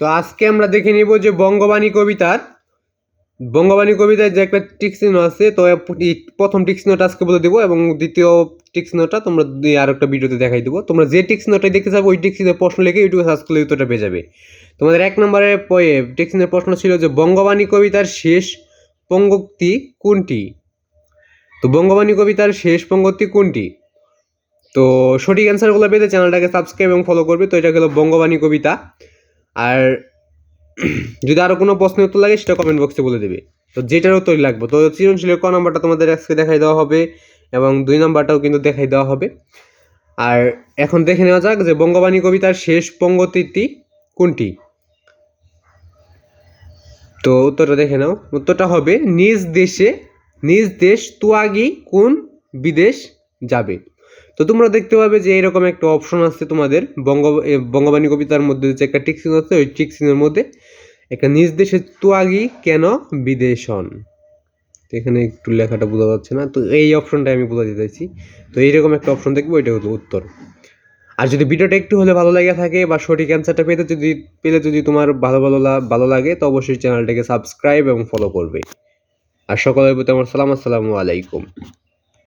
তো আজকে আমরা দেখে নিব যে বঙ্গবাণী কবিতার বঙ্গবাণী কবিতার যে একটা টিক্সিনো আছে, তো প্রথম টিক্সিনোটা আজকে বলে দেবো এবং দ্বিতীয় টিক্সিনোটা তোমরা আর একটা ভিডিওতে দেখাই দেবো। তোমরা যে টিক্সিনোটাই দেখতে চাবে ওই টিক্সিনের প্রশ্ন লিখে ইউটিউবে সার্চ করলে উত্তরটা পেয়ে যাবে। তোমাদের এক নম্বরে টিক্সিনের প্রশ্ন ছিল যে বঙ্গবাণী কবিতার শেষ পঙ্গক্তি কোনটি? তো বঙ্গবাণী কবিতার শেষ পঙ্গক্তি কোনটি? তো সঠিক অ্যান্সারগুলো পেতে চ্যানেলটাকে সাবস্ক্রাইব এবং ফলো করবে। তো এটা গেলো বঙ্গবাণী কবিতা। আর যদি আরও কোনো প্রশ্নের উত্তর লাগে, সেটা কমেন্ট বক্সে বলে দেবে। তো যেটার উত্তরই লাগবে। তো সৃজনশীলের ক নাম্বারটা তোমাদের আজকে দেখাই দেওয়া হবে এবং দুই নাম্বারটাও কিন্তু দেখাই দেওয়া হবে। আর এখন দেখে নেওয়া যাক যে বঙ্গবাণী কবিতার শেষ পঙ্গতিটি কোনটি? তো উত্তরটা দেখে নাও। উত্তরটা হবে, নিজ দেশে, নিজ দেশ তুয়াগি কোন বিদেশ যাবে? তো তোমরা দেখতে পাবে যে এরকম একটা অপশন আছে তোমাদের বঙ্গ বঙ্গবাণী কবিতার মধ্যে যে একটা টিকসিন আছে, ওই টিকসিনের মধ্যে একটা নিজ দেশে তুয়াগি কেন বিদেশন? তো এখানে একটু লেখাটা বোঝা যাচ্ছে না। তো এই অপশনটা আমি বোঝাতে চাইছি। তো এইরকম একটা অপশন দেখব, ওইটা হলো উত্তর। আর যদি ভিডিওটা একটু হলে ভালো লাগে থাকে বা সঠিক অ্যান্সারটা পেতে যদি, পেলে যদি তোমার ভালো ভালো ভালো লাগে, তো অবশ্যই চ্যানেলটাকে সাবস্ক্রাইব এবং ফলো করবে। আর সকলের প্রতি আমার সালাম, আসসালামু আলাইকুম।